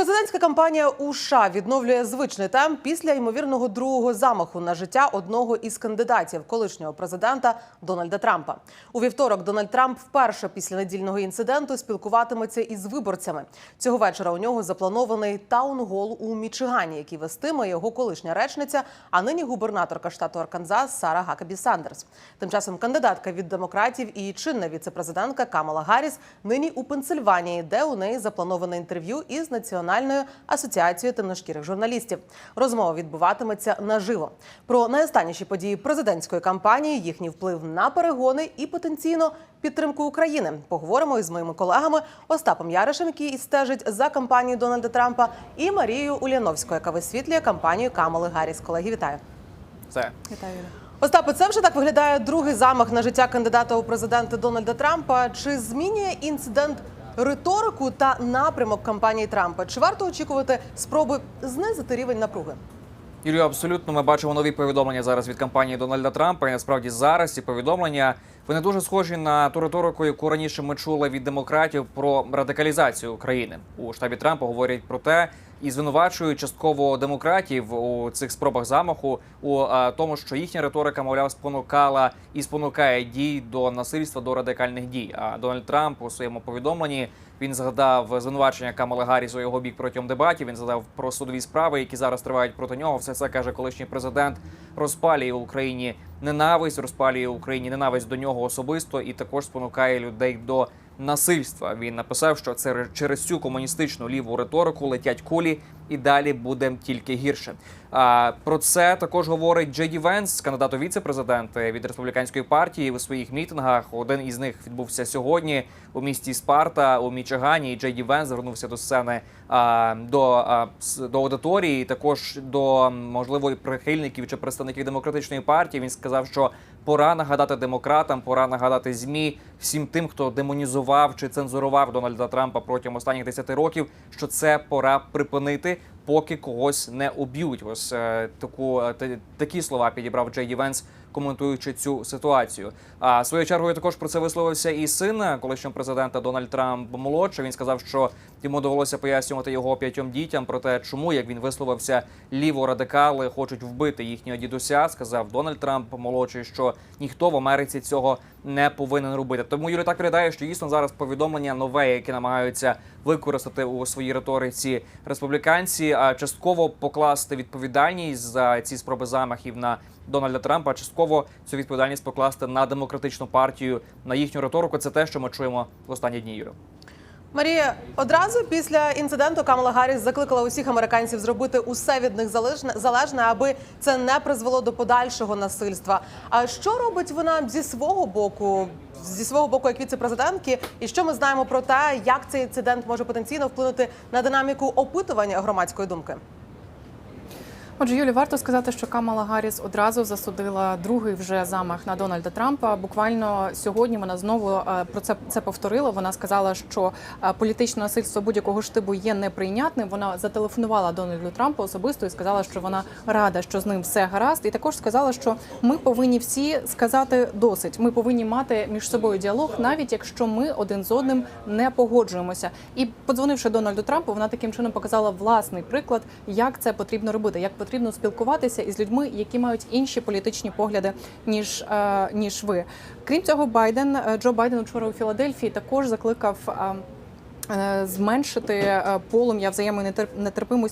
Президентська кампанія у США відновлює звичний темп після ймовірного другого замаху на життя одного із кандидатів колишнього президента Дональда Трампа. У вівторок Дональд Трамп вперше після недільного інциденту спілкуватиметься із виборцями. Цього вечора у нього запланований таун-гол у Мічигані, який вестиме його колишня речниця, а нині губернаторка штату Арканзас Сара Гакабі Сандерс. Тим часом кандидатка від демократів і чинна віцепрезидентка Камала Гарріс нині у Пенсильванії, де у неї заплановане інтерв'ю із Національною асоціацією темношкірих журналістів. Розмова відбуватиметься наживо. Про найостанніші події президентської кампанії, їхній вплив на перегони і потенційно підтримку України. Поговоримо із моїми колегами Остапом Яришем, який стежить за кампанією Дональда Трампа, і Марією Уляновською, яка висвітлює кампанію Камали Гарріс. Колеги, вітаю. Це Вітаю, Юля. Остапе, це вже так виглядає другий замах на життя кандидата у президенти Дональда Трампа. Чи змінює інцидент риторику та напрямок кампанії Трампа? Чи варто очікувати спроби знизити рівень напруги? Юлію, абсолютно ми бачимо нові повідомлення зараз від кампанії Дональда Трампа. І насправді зараз ці повідомлення вони дуже схожі на ту риторику, яку раніше ми чули від демократів про радикалізацію України. У штабі Трампа говорять про те і звинувачують частково демократів у цих спробах замаху у тому, що їхня риторика, мовляв, спонукала і спонукає дій до насильства до радикальних дій. А Дональд Трамп у своєму повідомленні він згадав звинувачення Камали Гарріс у його бік протягом дебатів. Він згадав про судові справи, які зараз тривають проти нього. Все це каже колишній президент. Розпалює Україні ненависть, розпалює Україні ненависть до нього особисто і також спонукає людей до насильства. Він написав, що це через цю комуністичну ліву риторику летять кулі, і далі буде тільки гірше. А про це також говорить Джей Ді Венс, кандидат у віце-президенти від республіканської партії у своїх мітингах. Один із них відбувся сьогодні у місті Спарта у Мічигані. І Джей Ді Венс звернувся до сцени до, до аудиторії, також до можливо прихильників чи представників демократичної партії. Він сказав, що пора нагадати демократам, пора нагадати змі всім тим, хто демонізував чи цензурував Дональда Трампа протягом останніх 10 років, що це пора припинити. Поки когось не уб'ють, ось е, таку е, такі слова підібрав Джей Ді Венс, коментуючи цю ситуацію. А своєю чергою також про це висловився і син колишнього президента Дональд Трамп молодший. Він сказав, що йому довелося пояснювати його п'ятьом дітям про те, чому як він висловився, ліворадикали хочуть вбити їхнього дідуся. Сказав Дональд Трамп молодший, що ніхто в Америці цього не повинен робити. Тому Юрій так виглядає, що дійсно зараз повідомлення нове, яке намагаються використати у своїй риториці республіканці, а частково покласти відповідальність за ці спроби замахів на Дональда Трампа, частково цю відповідальність покласти на демократичну партію на їхню риторику. Це те, що ми чуємо в останні дні. Юрі. Марія, одразу після інциденту Камала Гарріс закликала усіх американців зробити усе від них залежне, аби це не призвело до подальшого насильства. А що робить вона зі свого боку, зі свого боку, як віце-президентки, і що ми знаємо про те, як цей інцидент може потенційно вплинути на динаміку опитування громадської думки? Отже, Юлі, варто сказати, що Камала Гарріс одразу засудила другий вже замах на Дональда Трампа. Буквально сьогодні вона знову е, про це це повторила. Вона сказала, що е, політичне насильство будь-якого штибу є неприйнятним. Вона зателефонувала Дональду Трампу особисто і сказала, що вона рада, що з ним все гаразд. І також сказала, що ми повинні всі сказати досить. Ми повинні мати між собою діалог, навіть якщо ми один з одним не погоджуємося. І подзвонивши Дональду Трампу, вона таким чином показала власний приклад, як це потрібно робити, як потрібно спілкуватися із людьми, які мають інші політичні погляди ніж, е, ніж ви. Крім цього, Байден е, Джо Байден вчора у Філадельфії також закликав. Е, Зменшити е, полум'я взаємної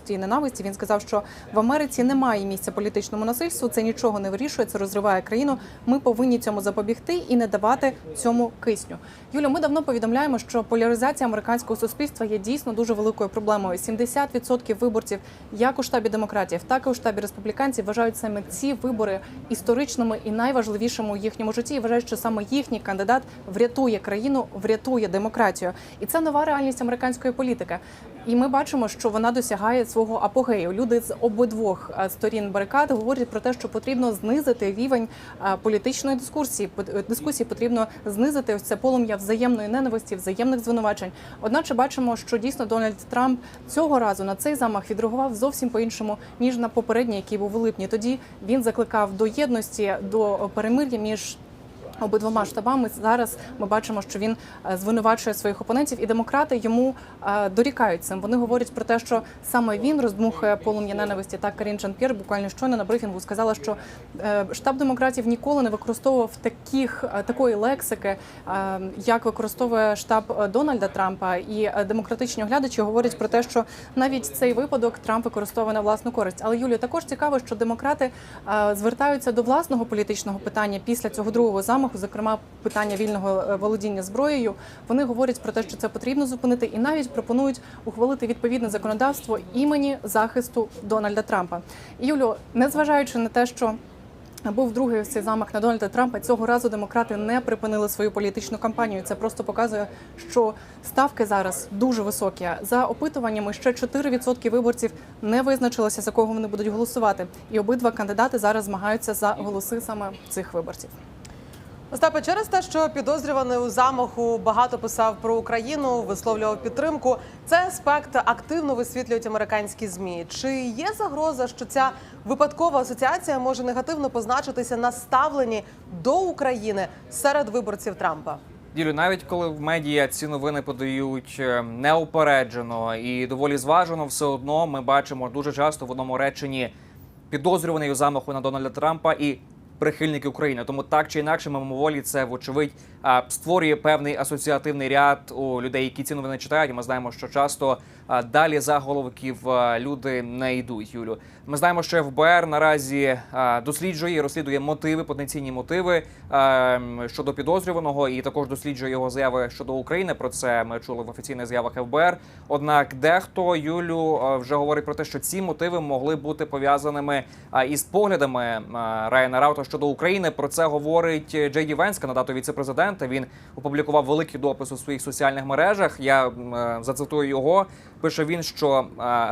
і ненависті. Він сказав, що в Америці немає місця політичному насильству. Це нічого не вирішує, це розриває країну. Ми повинні цьому запобігти і не давати цьому кисню. Юля, ми давно повідомляємо, що поляризація американського суспільства є дійсно дуже великою проблемою. 70% виборців, як у штабі демократів, так і у штабі республіканців, вважають саме ці вибори історичними і найважливішими у їхньому житті. І вважають, що саме їхній кандидат врятує країну, врятує демократію. І це нова реальність американської політики. І ми бачимо, що вона досягає свого апогею. Люди з обидвох е, сторін барикад говорять про те, що потрібно знизити рівень е, політичної дискусії. Е, Дискусії потрібно знизити ось це полум'я взаємної ненависті, взаємних звинувачень. Одначе бачимо, що дійсно Дональд Трамп цього разу на цей замах відреагував зовсім по-іншому ніж на попередній, який був у липні. Тоді він закликав до єдності, до перемир'я між Обидвома штабами зараз ми бачимо, що він е, звинувачує своїх опонентів, і демократи йому е, дорікають цим. Вони говорять про те, що саме він роздмухує полум'я ненависті. Так Карін Жан-П'єр буквально щойно на брифінгу сказала, що е, штаб демократів ніколи не використовував таких такої лексики, як використовує штаб Дональда Трампа. І демократичні оглядачі говорять про те, що навіть цей випадок Трамп використовує на власну користь. Але Юлію також цікаво, що демократи звертаються до власного політичного питання після цього другого замаху, зокрема питання вільного е, володіння зброєю. Вони говорять про те, що це потрібно зупинити, і навіть пропонують ухвалити відповідне законодавство імені захисту Дональда Трампа. Юлю, незважаючи на те, що був другий цей замах на Дональда Трампа. Цього разу демократи не припинили свою політичну кампанію. Це просто показує, що ставки зараз дуже високі. За опитуваннями ще 4% виборців не визначилися, за кого вони будуть голосувати. І обидва кандидати зараз змагаються за голоси саме цих виборців. Остапе, через те, що підозрюваний у замаху багато писав про Україну, висловлював підтримку. Цей аспект активно висвітлюють американські змі. Чи є загроза, що ця випадкова асоціація може негативно позначитися на ставленні до України серед виборців Трампа? Ділю, навіть коли в медіа ці новини подають е, неупереджено і доволі зважено, все одно ми бачимо дуже часто в одному реченні підозрюваний у замаху на Дональда Трампа і прихильники України. Тому так чи інакше, мимоволі це вочевидь створює певний асоціативний ряд у людей, які ці новини читають. Ми знаємо, що часто далі заголовків люди не йдуть. Юлю, ми знаємо, що ФБР наразі досліджує розслідує мотиви, потенційні мотиви щодо підозрюваного, і також досліджує його заяви щодо України. Про це ми чули в офіційних заявах ФБР. Однак, дехто Юлю вже говорить про те, що ці мотиви могли бути пов'язаними із поглядами Райана Раута щодо України. Про це говорить Джей Ді Венс, кандидат у віце-президента. Він опублікував великий допис у своїх соціальних мережах. Я е, зацитую його. Пише він, що е,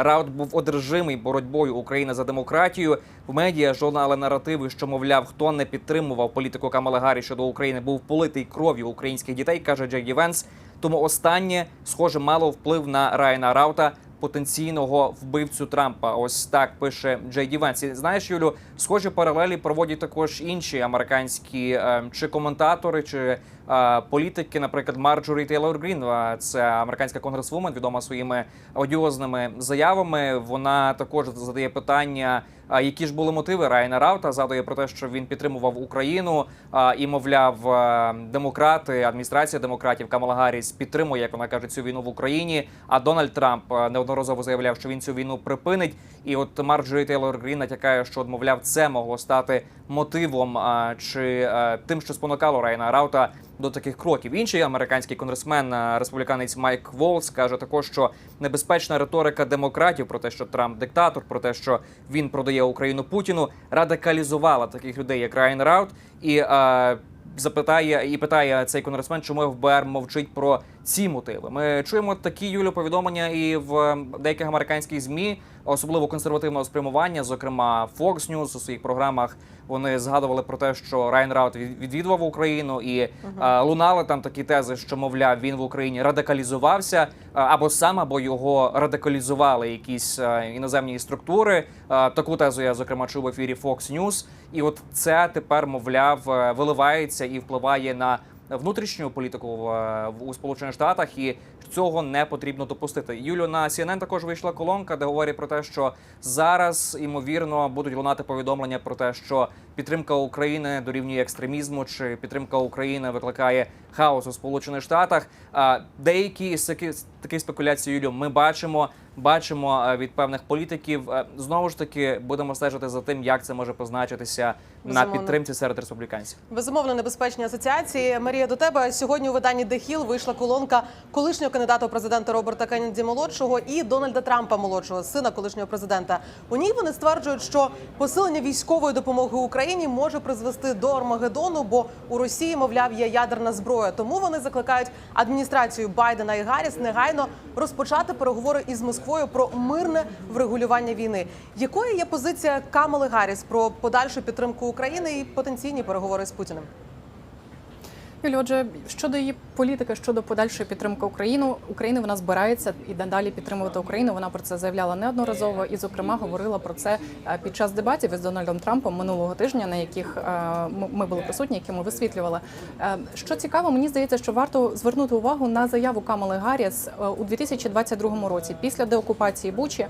Раут був одержимий боротьбою України за демократію. В медіа журнали наративи, що мовляв, хто не підтримував політику Камали Гаррі щодо України, був политий кров'ю українських дітей, каже Джей Ді Венс. Тому останнє, схоже, мало вплив на Райана Раута, потенційного вбивцю Трампа. Ось так пише Джей Ді. І знаєш, Юлю, схожі паралелі проводять також інші американські е, чи коментатори, чи е, політики, наприклад, Марджорі Тейлор Грін. е, Це американська конгресвумен, відома своїми одіозними заявами. Вона також задає питання. Які ж були мотиви Райана Раута? Згадує про те, що він підтримував Україну і, мовляв, е, демократи, адміністрація демократів Камала Гарріс підтримує, як вона каже, цю війну в Україні. А Дональд Трамп е, неодноразово заявляв, що він цю війну припинить. І от Марджорі Тейлор Грін натякає, що мовляв, це могло стати мотивом чи е, тим, що спонукало Райана Раута до таких кроків. Інший американський конгресмен, е, республіканець Майк Волс, каже також, що небезпечна риторика демократів про те, що Трамп диктатор, про те, що він продає Україну Путіну, радикалізувала таких людей, як Райан Раут, і е, запитає і питає цей конгресмен, чому ФБР мовчить про ці мотиви. Ми чуємо такі юлю повідомлення і в деяких американських змі, особливо консервативного спрямування, зокрема Fox News у своїх програмах. Вони згадували про те, що Райан Раут відвідував Україну, і е, лунали там такі тези, що мовляв він в Україні радикалізувався е, або сам, або його радикалізували якісь е, іноземні структури. Таку тезу я зокрема чув в ефірі Fox News. І от це тепер, мовляв, виливається і впливає на внутрішню політику в, е, в- у Сполучених Штатах, і цього не потрібно допустити. Юлю на CNN також вийшла колонка, де говорять про те, що зараз ймовірно будуть лунати повідомлення про те, що підтримка України дорівнює екстремізму, чи підтримка України викликає хаос у Сполучених Штатах. А деякі з таких спекуляцій, Юлю, ми бачимо. Бачимо е, від певних політиків. Е, Знову ж таки, будемо стежити за тим, як це може позначитися на підтримці серед республіканців. Безумовно, небезпечні асоціації. Марія, до тебе сьогодні у виданні The Hill вийшла колонка колишнього кандидата у президента Роберта Кеннеді молодшого і Дональда Трампа молодшого, сина колишнього президента. У ній вони стверджують, що посилення військової допомоги Україні може призвести до Армагеддону, бо у Росії, мовляв, є ядерна зброя. Тому вони закликають адміністрацію Байдена і Гарріс негайно розпочати переговори із Москвою про мирне врегулювання війни. Якою є позиція Камали Гарріс про подальшу підтримку України і потенційні переговори з Путіним? Отже, щодо її політики щодо подальшої підтримки України України вона збирається і надалі підтримувати Україну. Вона про це заявляла неодноразово і, зокрема, говорила про це е, під час дебатів із Дональдом Трампом минулого тижня, на яких е, ми були присутні, які ми висвітлювали. Е, Що цікаво, мені здається, що варто звернути увагу на заяву Камали Гарріс у 2022 році, після деокупації Бучі,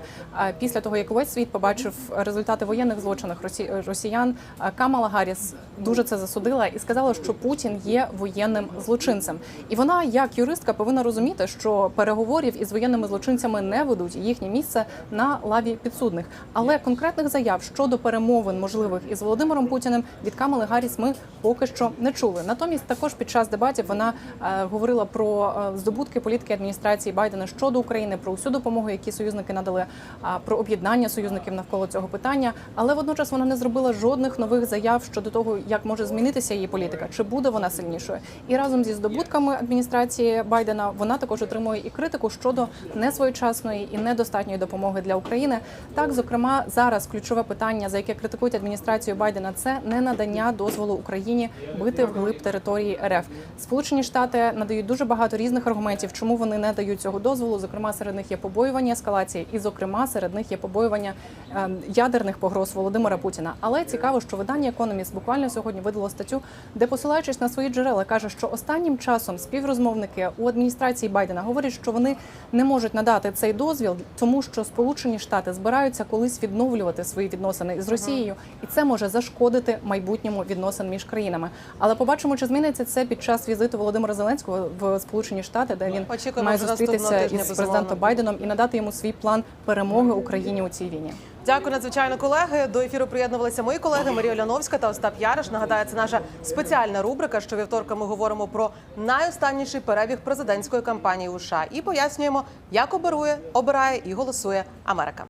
після того як весь світ побачив результати воєнних злочинів росі- росіян. Камала Гарріс дуже це засудила і сказала, що Путін є воєнним злочинцем. І вона, як юристка, повинна розуміти, що переговорів із воєнними злочинцями не ведуть їхнє місце на лаві підсудних. Але конкретних заяв щодо перемовин можливих із Володимиром Путіним від Камали Гарріс ми поки що не чули. Натомість, також під час дебатів вона е, говорила про е, здобутки політики адміністрації Байдена щодо України, про усю допомогу, які союзники надали, а, про об'єднання союзників навколо цього питання. Але водночас вона не зробила жодних нових заяв щодо того, як може змінитися її політика, чи буде вона сильнішою. І разом зі здобутками адміністрації Байдена вона також отримує і критику щодо несвоєчасної і недостатньої допомоги для України. Так, зокрема, зараз ключове питання, за яке критикують адміністрацію Байдена, це не надання дозволу Україні бити вглиб території РФ. Сполучені Штати надають дуже багато різних аргументів, чому вони не дають цього дозволу. Зокрема, серед них є побоювання ескалації, і зокрема серед них є побоювання ем, ядерних погроз Володимира Путіна. Але цікаво, що видання Economist буквально сьогодні видало статтю, де посилаючись на свої джерела, каже, що останнім часом співрозмовники у адміністрації Байдена говорять, що вони не можуть надати цей дозвіл, тому що Сполучені Штати збираються колись відновлювати свої відносини із Росією, і це може зашкодити майбутньому відносин між країнами. Але побачимо, чи зміниться це під час візиту Володимира Зеленського в Сполучені Штати, де він Очікуємо має зустрітися із президентом Байденом і надати йому свій план перемоги Україні у цій війні. Дякую надзвичайно, колеги. До ефіру приєднувалися мої колеги Марія Ляновська та Остап Яриш. Нагадаю, це наша спеціальна рубрика. Що вівторка ми говоримо про найостанніший перебіг президентської кампанії у США і пояснюємо, як оберує, обирає і голосує Америка.